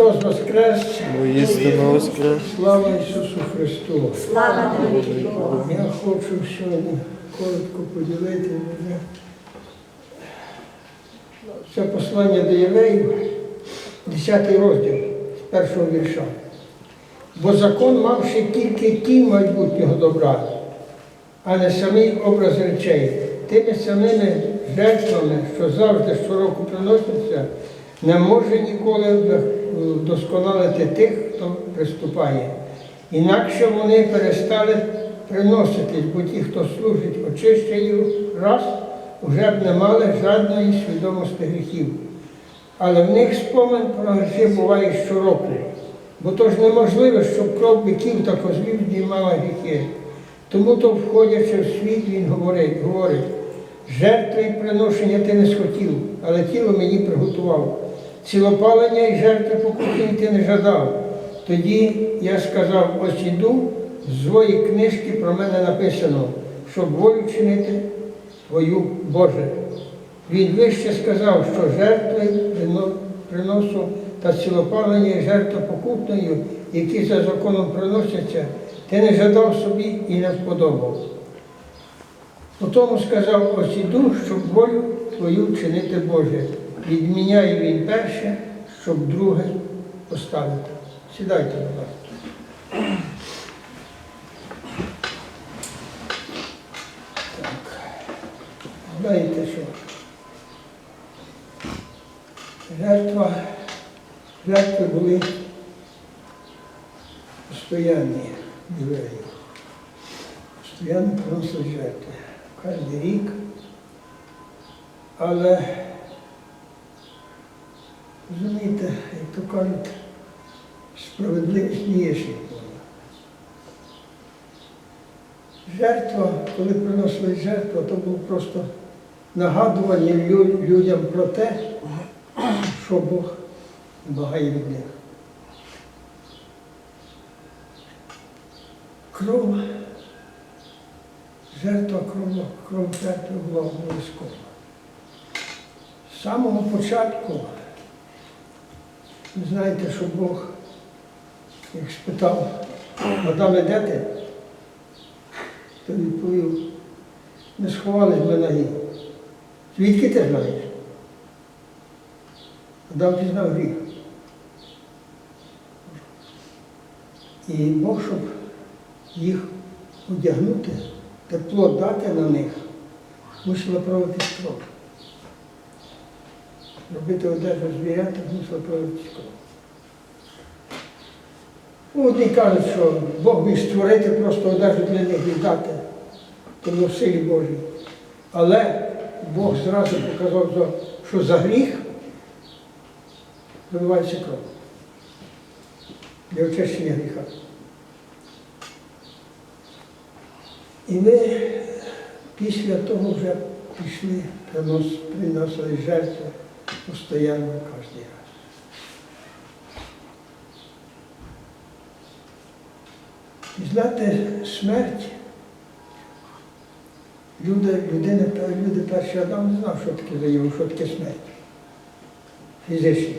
Христос Воскрес! Воістину воскрес. Слава Ісусу Христу! Слава Боже. Я хочу сьогодні коротко поділити мене. Це послання до євреїв, 10 розділ з першого вірша. Бо закон мав ще тільки ті майбутнього добра, а не самий образ речей. Тими самими жертвами, що завжди щороку приносяться, не може ніколи вдосконалити тих, хто приступає. Інакше вони перестали приноситись, бо ті, хто служить очищенню раз, вже б не мали жодної свідомості гріхів. Але в них спомин про гріхи буває щороку, бо то ж неможливо, щоб кров биків та козлів знімала гріхи. Тому то, входячи в світ, він говорить, говорить, жертви і приношення ти не схотів, але тіло мені приготував. Цілопалення і жертви покупні ти не жадав. Тоді я сказав, ось іду, з своєї книжки про мене написано, щоб волю чинити твою Боже. Він вище сказав, що жертви приносу та цілопалення і жертва покупною, які за законом приносяться, ти не жадав собі і не вподобав. Потому сказав, ось іду, щоб волю твою чинити Боже. Відміняє він перше, щоб друге поставити. Сідайте, будь ласка. Знаєте що? Жертва, жертви були постоянні євреїв. Постоянно приносили жертви. Кожен рік. Але, розумієте, як то кажуть, справедливість не є ще. Жертва, коли приносили жертву, то було просто нагадування людям про те, що Бог багає від них. Кров, жертва кров, кров жертви була обов'язкова. З самого початку, ви знаєте, що Бог, як спитав, Адаме, де ти? То відповів, не сховались ми ноги. Звідки ти знаєш? Адам пізнав гріх. І Бог, щоб їх одягнути, тепло дати на них, мусила проводити кров. Робити одежу звірята, мусила. Ну, Одні кажуть, що Бог міг створити просто одежу для них віддати, тому в силі Божій. Але Бог зразу показав, що- за гріх виливається кров. Для очищення гріха. І ми після того вже пішли, принос- приносили жертви постійно кожен раз. І знаєте, смерть, люди, людина, люди перший Адам не знав, що таке заявив, що таке смерть. Фізична.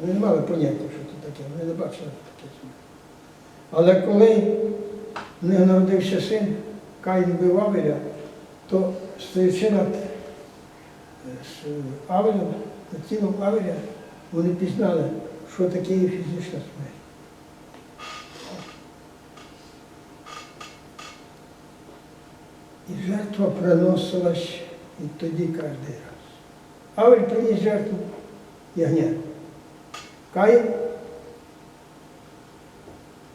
Вони не мали поняття, що це таке, вони не бачили, таке смерть. Але коли в них народився син, Каїн бив Авеля, то стоячи над Авелем, над тілом Авеля, вони пізнали, що таке є фізична смерть. І жертва приносилась і тоді кожен раз. Авель приніс жертву ягня. Каїн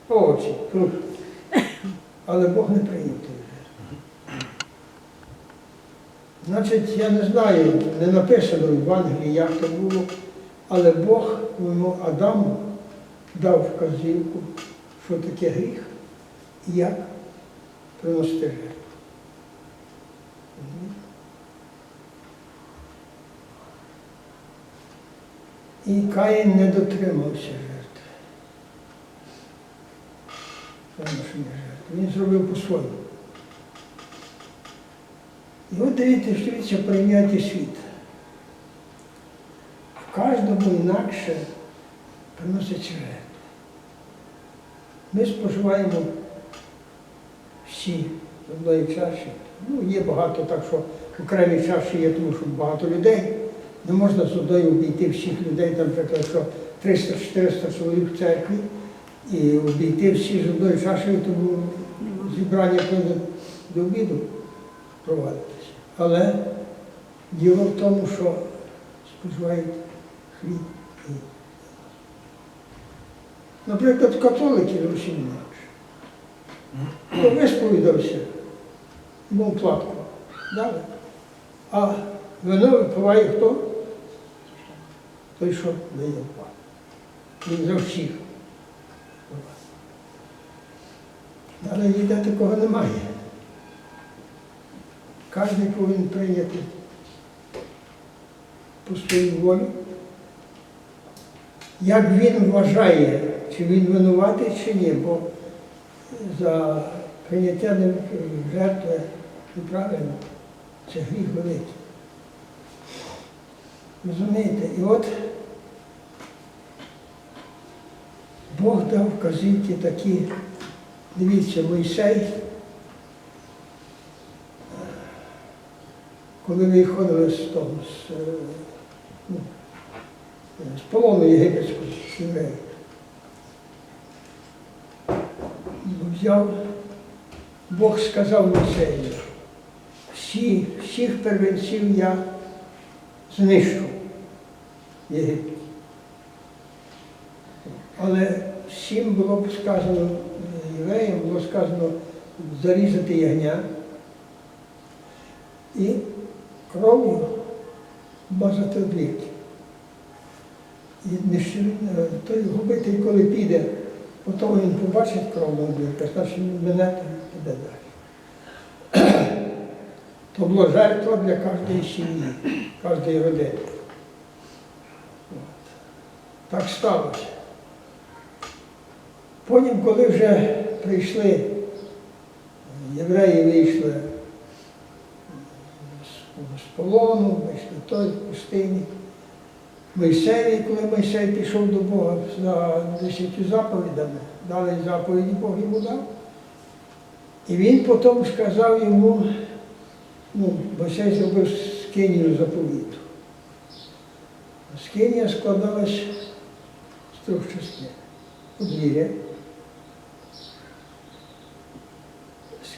овочі, фрукти. Але Бог не прийняв тої жертви. Значить, я не знаю, не написано в Євангелії, як то було, але Бог йому Адаму дав вказівку, що таке гріх як приносити жертву. І Каїн не дотримався жертви. Він зробив по-своєму. І от дивіться, що дивіться прийняття світу. В кожному інакше приносить жертву. Ми споживаємо всі з одної чаші. Ну, є багато так, що окремі чаші є, тому що багато людей. Не можна з одною обійти всіх людей, там, наприклад, що 300-400 чоловік в церкві, і обійти всі з одною чашею, тому зібрання до обіду провадитися. Але діло в тому, що споживають хліб Наприклад, католики зовсім інакше. Висповідався, йому платку дали. А вино випиває хто? Той, що дає платку. Він за всіх. Але ніде такого немає. Кожен повинен прийняти по своїй волі. Як він вважає, чи він винуватий, чи ні, бо за прийняття жертви неправильно, це гріх великий. Розумієте? І от Бог дав вказівки такі, дивіться, Мойсей, коли виходили з того, з, е, ну, з полону єгипетського євреїв. Взяв, Бог сказав Мойсею, всі, всіх первенців я знищу в Єгипті. Але всім було б сказано, євреям було сказано зарізати ягня і кров'ю мазати обліки. І е, той губитель, коли піде, потім він побачить кров на обліках, значить він мене там піде далі. То була жертва для кожної сім'ї, кожної родини. От. Так сталося. Потім, коли вже прийшли, євреї вийшли з- полону, вийшли той в пустині. Мойсеєві, коли Мойсей пішов до Бога за десятью заповідями, дали заповіді Бог йому дав. І він потім сказав йому, ну, Мойсей зробив скинію заповіту. Скинія складалась з трьох частин. Подвір'я,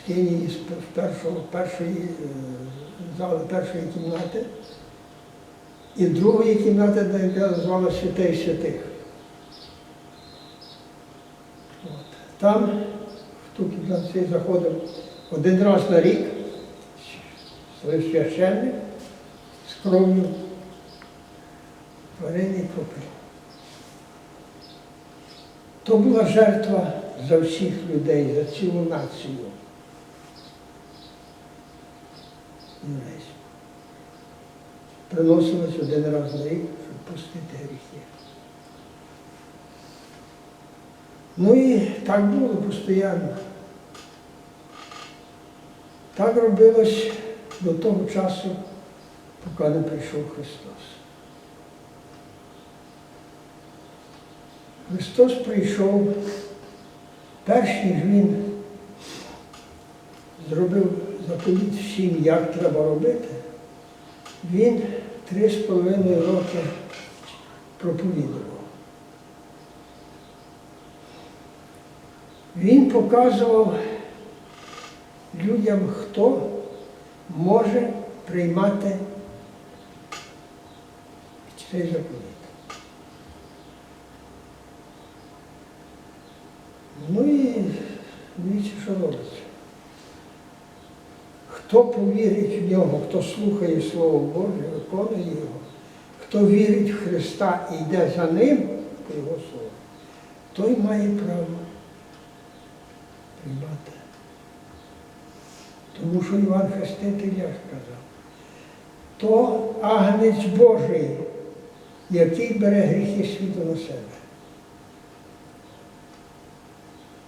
скинії з першого, першої е, зали першої кімнати і другої кімнати, де яка звала Святий Святих. От. Там, в ту кімнату заходив один раз на рік, священник з кров'ю варений кропив. То була жертва за всіх людей, за цілу націю. Єврейську. Приносилось один раз на рік, щоб пустити гріхи. Ну і так було постійно. Так робилось до того часу, поки не прийшов Христос. Христос прийшов, перш ніж Він зробив заповідь всім, як треба робити, він три з половиною роки проповідував. Він показував людям, хто може приймати цей заповідь. Ну і дивіться, що робиться. Хто повірить в нього, хто слухає Слово Боже, виконує його, хто вірить в Христа і йде за ним, Його слову, той має право приймати. Тому що Іван Хреститель як сказав, то агнець Божий, який бере гріхи світу на себе.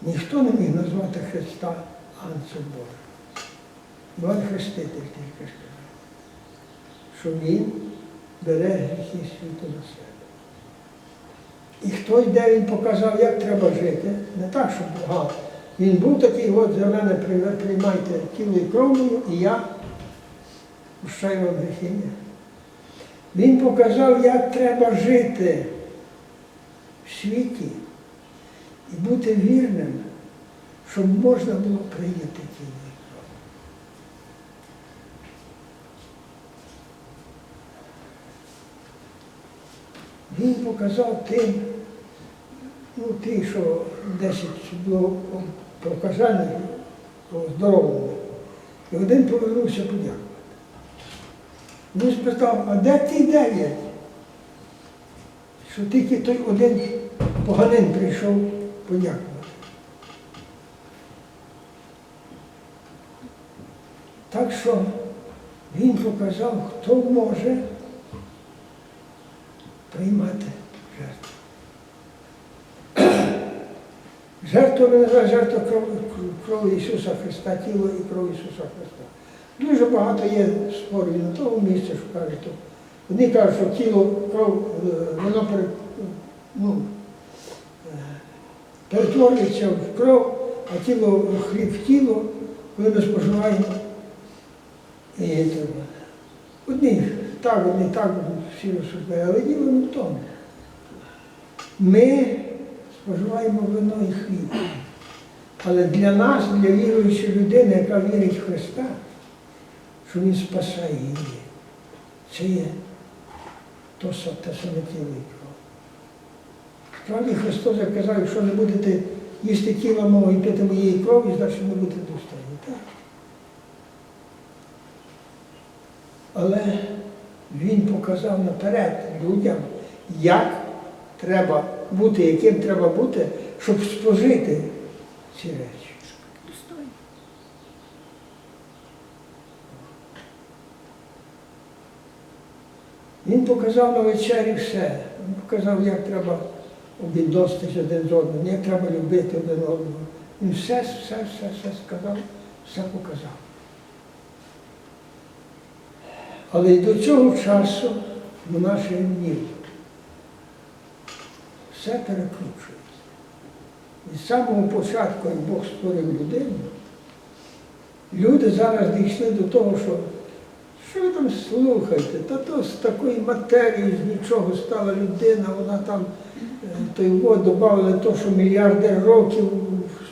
Ніхто не міг назвати Христа Агнцем Божим. Іван Хреститель тільки сказав, що він бере гріхи світу на себе. І хто йде, він показав, як треба жити. Не так, щоб ага, він був такий, от за мене приймайте тіло і кров мою, і я прощаю вам гріхи. Він показав, як треба жити в світі і бути вірним, щоб можна було прийняти тіло і кров. Він показав тим, ну, ті, що 10 було показаних по здоровому. І один повернувся подякувати. Він спитав, а де ті дев'ять? Що тільки той один поганин прийшов подякувати. Так що він показав, хто може приймати жертву. Ми називаємо жертва кров, крові Ісуса Христа, тіло і кров Ісуса Христа. Дуже багато є спорів на тому місці, що кажуть. Одні кажуть, що тіло, кров, е, воно ну, е, перетворюється в кров, а тіло хліб в тіло, коли ми споживаємо. І, одні так, одні так, всі розсуждають, але діло не в тому. Ми споживаємо вино і хліб. Але для нас, для віруючої людини, яка вірить в Христа, що Він спасає її, це є то, те саме тіло. Справді Христос казав, якщо не будете їсти тіла мого і пити моєї крові, значить не будете достойні. Але він показав наперед людям, як треба бути, яким треба бути, щоб спожити ці речі. Він показав на вечері все. Він показав, як треба відноситися один з одним, як треба любити один одного. Він все, все, все, все сказав, все показав. Але й до цього часу, до наших днів, все перекручується. І з самого початку, як Бог створив людину, люди зараз дійшли до того, що що ви там слухаєте? Та то з такої матерії з нічого стала людина, вона там е, той вод додавали то, що мільярди років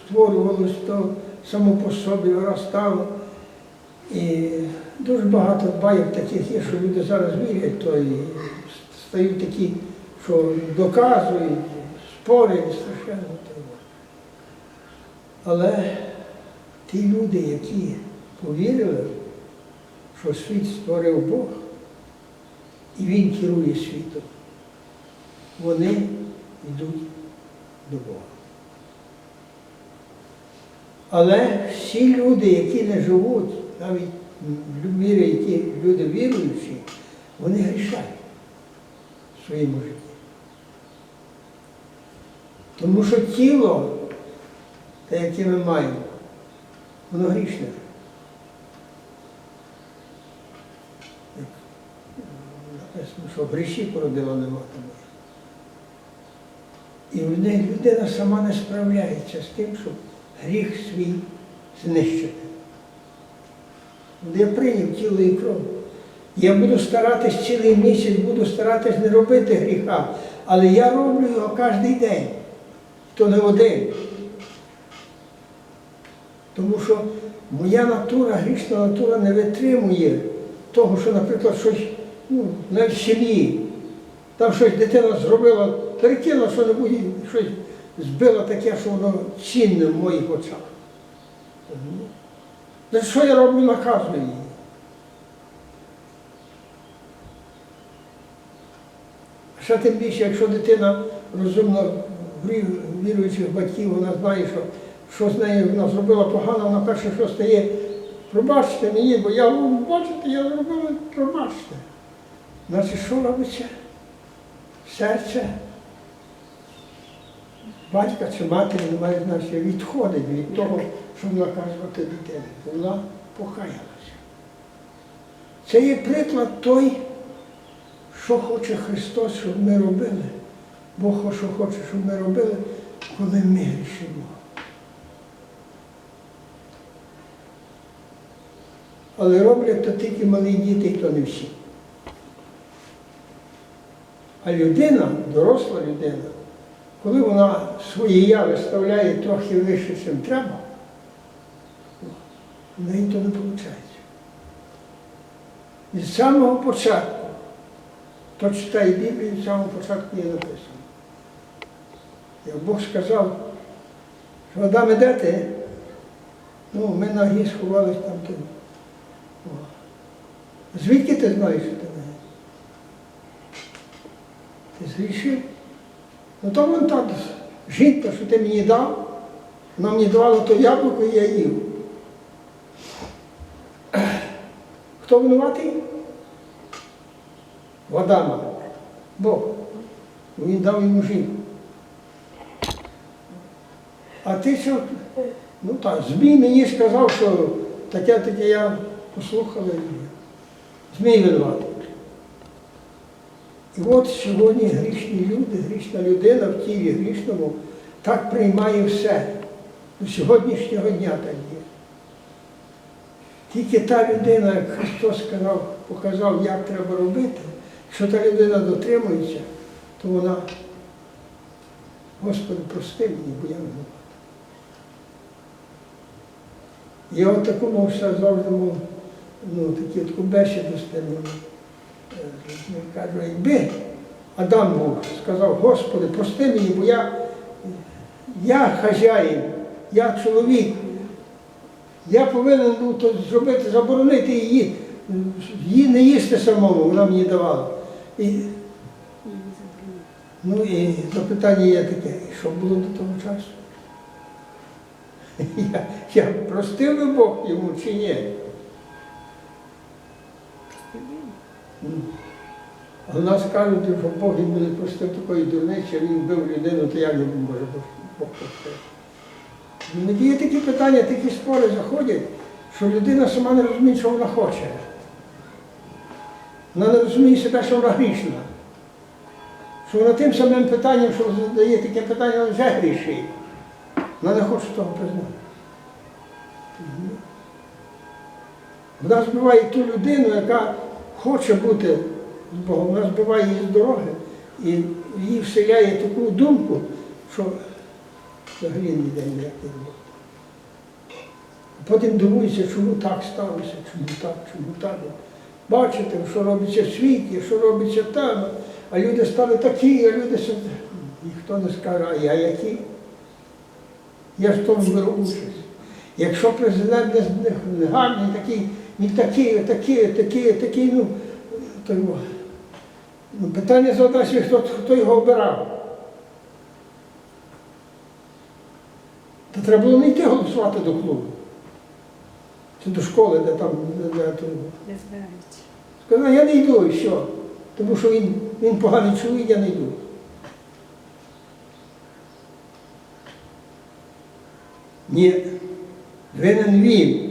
створювалось, то само по собі виростало. І дуже багато байок таких є, що люди зараз вірять, то і стають такі, що доказують, спорять страшенно. Але ті люди, які повірили, що світ створив Бог, і Він керує світом, вони йдуть до Бога. Але всі люди, які не живуть, навіть в мірі, які люди віруючі, вони грішають в своєму житті. Тому що тіло, те, яке ми маємо, воно грішне. Написано, що гріші породила нема тому. І в неї людина сама не справляється з тим, щоб гріх свій знищити. Я прийняв тіло і кров. Я буду старатись цілий місяць, буду старатись не робити гріха, але я роблю його кожен день, то не один. Тому що моя натура, грішна натура не витримує того, що, наприклад, щось ну, навіть в сім'ї, там щось дитина зробила, перекинула що-небудь, щось збила таке, що воно цінне в моїх очах. За що я роблю, наказую її. Ще тим більше, якщо дитина розумно віруючих батьків, вона знає, що, що з нею вона зробила погано, вона перше, що стає, пробачте мені, бо я бачите, я зробила, пробачте. Значить, що робиться? Серце батька чи матері немає значення, відходить від того, щоб наказувати дитини. Вона покаялася. Це є приклад той, що хоче Христос, щоб ми робили, Бог що хоче, щоб ми робили, коли ми грішимо. Але роблять то тільки малі діти, і то не всі. А людина, доросла людина, коли вона своє я виставляє трохи вище, ніж треба, в неї то не виходить. З самого початку, хто читає Біблію, з самого початку є написано. Як Бог сказав, що Адам, де ти? Ну, ми гір сховались там. О. Звідки ти знаєш, що ти гір? Ти згрішив? Ну то вон так, жінка, що ти мені дав, вона мені давала то яблуко, і я їв. Хто винуватий? Адама. Бог. Він дав йому жінку. А ти що? Ну так, Змій мені сказав, що таке таке я послухала. Змій винуватий. І от сьогодні грішні люди, грішна людина в тілі грішному так приймає все. До сьогоднішнього дня так є. Тільки та людина, як Христос сказав, показав, як треба робити, що та людина дотримується, то вона, Господи, прости мені, бо я винуват. Я от такому все завжди ну, таку бесіду з. Е, ним Кажу, якби Адам був, сказав, Господи, прости мені, бо я, я хазяїн, я чоловік, я повинен був то зробити, заборонити її, її не їсти самому, вона мені давала. І, ну і запитання є таке, що було до того часу? Я, я простив би Бог йому чи ні? Ну, А в нас кажуть, що Бог йому не простив такої дурниці, він вбив людину, то як йому може Бог простити? Іноді є такі питання, такі спори заходять, що людина сама не розуміє, що вона хоче. Вона не розуміє себе, що вона грішна. Що вона тим самим питанням, що задає таке питання, вона вже грішить. Вона не хоче того признати. Вона збиває ту людину, яка хоче бути з Богом, вона збиває її з дороги і їй вселяє таку думку, що взагалі ніде ніякий Бог. Потім дивується, чому так сталося, чому так, чому так. Бачите, що робиться в світі, що робиться там, а люди стали такі, а люди. Ніхто не скаже, а я які? Я ж в тому беру участь. Якщо президент не гарний, такий, він такий, такий, такий, такий, ну, то його. Ну, питання задасть, хто, хто його обирав. Та треба було не йти голосувати до клубу. Чи до школи, де там, де, де, збираються. Сказав, я не йду, і що? Тому що він, він поганий чоловік, я не йду. Ні, винен він.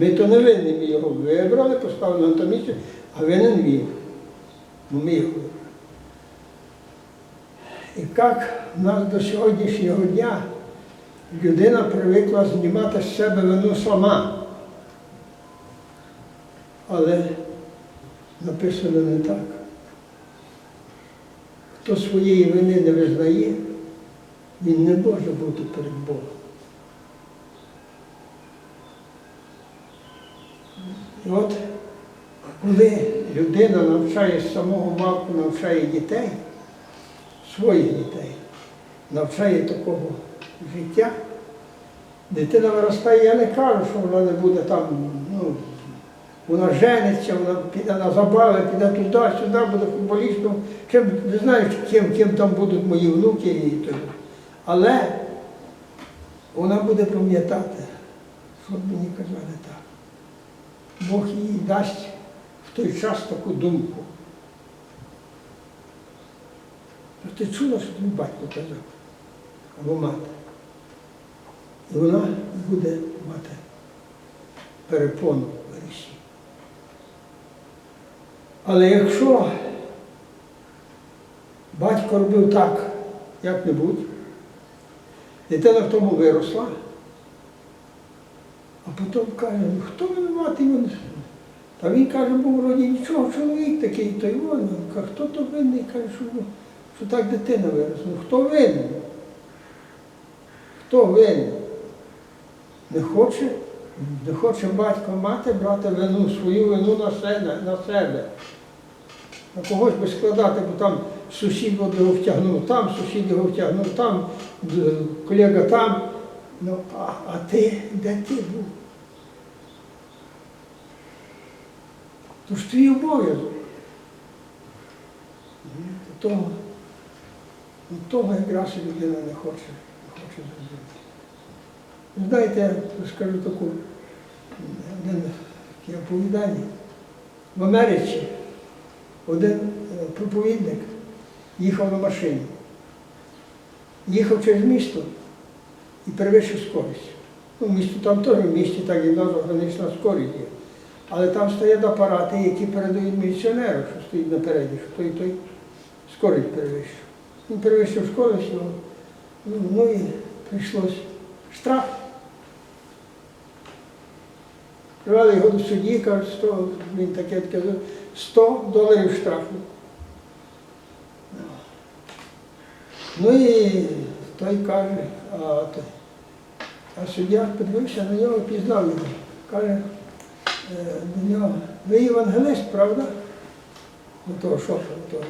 Ми то не винні, ми його вибрали, поставили на то місце, а винен він. Ну, ми його вибрали. І як в нас до сьогоднішнього дня людина привикла знімати з себе вину сама. Але написано не так. Хто своєї вини не визнає, він не може бути перед Богом. І от коли людина навчає самого малку, навчає дітей, своїх дітей, навчає такого життя, дитина виростає, я не кажу, що вона не буде там, ну, вона жениться, вона піде на забави, піде туди, сюди, буде футболістом. Чим, не знаю, ким, ким там будуть мої внуки і то. Але вона буде пам'ятати, що мені казали так. Бог їй дасть в той час таку думку. «Ну, Ти чула, що тобі батько казав? Або мати. І вона буде мати перепону в гріші. Але якщо батько робив так, як-небудь. Дитина в тому виросла. А потім каже, хто винуватий? Він? Та він каже, був вроді нічого, чоловік такий, то й він. Каже, хто то винний? Каже, що, що так дитина виросла. Ну хто винен? Хто винен? Не хоче, не хоче батько мати брати вину, свою вину на себе, на себе. На когось би складати, бо там сусід його втягнув, там сусід його втягнув, там колега там. Ну, а, а ти, де ти був? То ж твій обов'язок. То Того, ну, того якраз і людина не хоче, не хоче зробити. Знаєте, я скажу таку, один таке оповідання. В Америці один е, проповідник їхав на машині. Їхав через місто і перевищив скорість. Ну, місто там теж в місті так і нас гранична скорість є. Але там стоять апарати, які передають міліціонеру, що стоїть напереді, що той той скорість перевищив. Він перевищив скорість, ну, ну, і прийшлось штраф. Привели його до судді, кажуть, 100, він таке таке, 100 доларів штрафу. Ну і той каже, а, а суддя подивився на нього, пізнав його. Каже до нього, ви євангелист, правда? До того шофера. Того.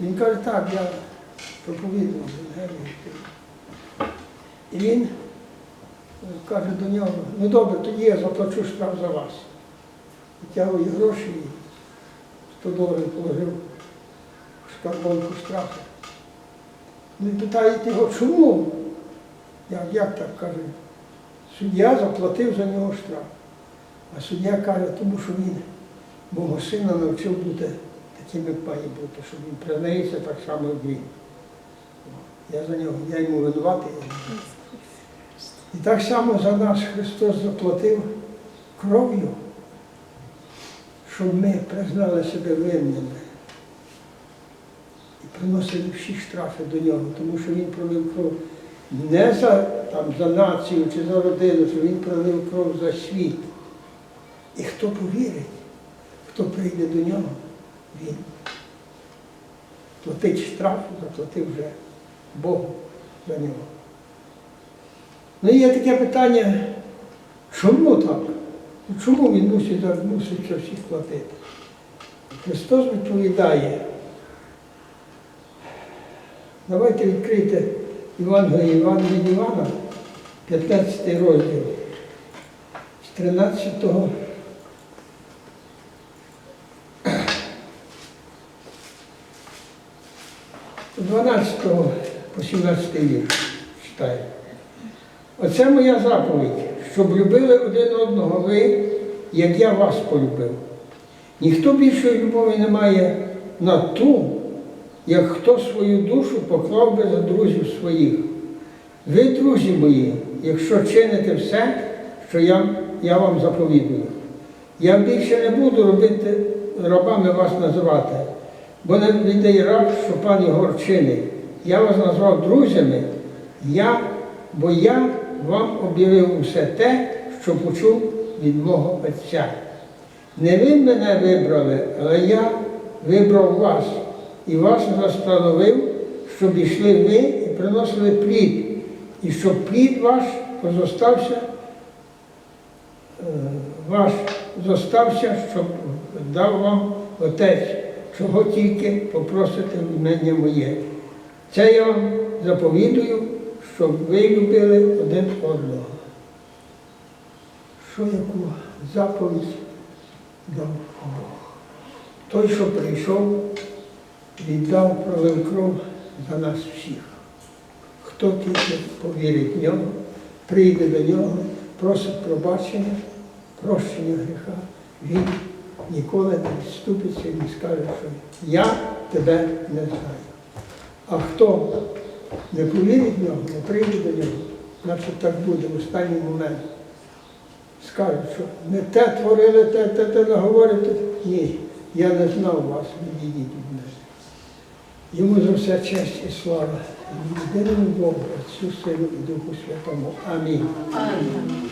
Він каже, так, я проповідував Євангелію. І він каже до нього, ну добре, тоді я заплачу штраф за вас. Витягує гроші і 100 доларів положив в шкарбонку штрафу. Ну і питають його, чому? Як, як так каже? Суддя заплатив за нього штраф. А суддя каже, тому що він мого сина навчив бути таким, як має бути, щоб він признається так само, як він. Я за нього, я йому винуватий. І так само за нас Христос заплатив кров'ю, щоб ми признали себе винними і приносили всі штрафи до нього, тому що він пролив кров не за, там, за націю чи за родину, що він пролив кров за світ. І хто повірить, хто прийде до нього, він платить штраф, заплатив вже Богу за нього. Ну і є таке питання, чому так? Ну, Чому він мусить, мусить за всіх платити? Христос відповідає. Давайте відкрийте Євангеліє Івана від Івана, 15 розділ, з 13 з 12 по 17 вірш читаю. Оце моя заповідь, щоб любили один одного ви, як я вас полюбив. Ніхто більшої любові не має на ту, як хто свою душу поклав би за друзів своїх. Ви, друзі мої, якщо чините все, що я, я вам заповідую. Я більше не буду робити рабами вас називати, бо не віддай раб, що пан Єгор чинить. Я вас назвав друзями, я, бо я вам об'явив усе те, що почув від мого Отця. Не ви мене вибрали, але я вибрав вас і вас застановив, щоб ішли ви і приносили плід, і щоб плід ваш позостався, е, ваш зостався, щоб дав вам Отець, чого тільки попросите в імення моє. Це я вам заповідую, щоб ви любили один одного. Що яку заповідь дав Бог? Той, що прийшов, віддав пролив кров за нас всіх. Хто тільки повірить в нього, прийде до нього, просить пробачення, прощення гріха, він ніколи не відступиться і не скаже, що я тебе не знаю. А хто не повірить в нього, не прийде до нього, значить так буде в останній момент. Скажуть, що не те творили, те, те, те наговорите. Ні, я не знав вас, відійдіть від мене. Йому за все честь і слава Єдиному Богу, Отцю Сину і Духу Святому. Амінь. Амінь.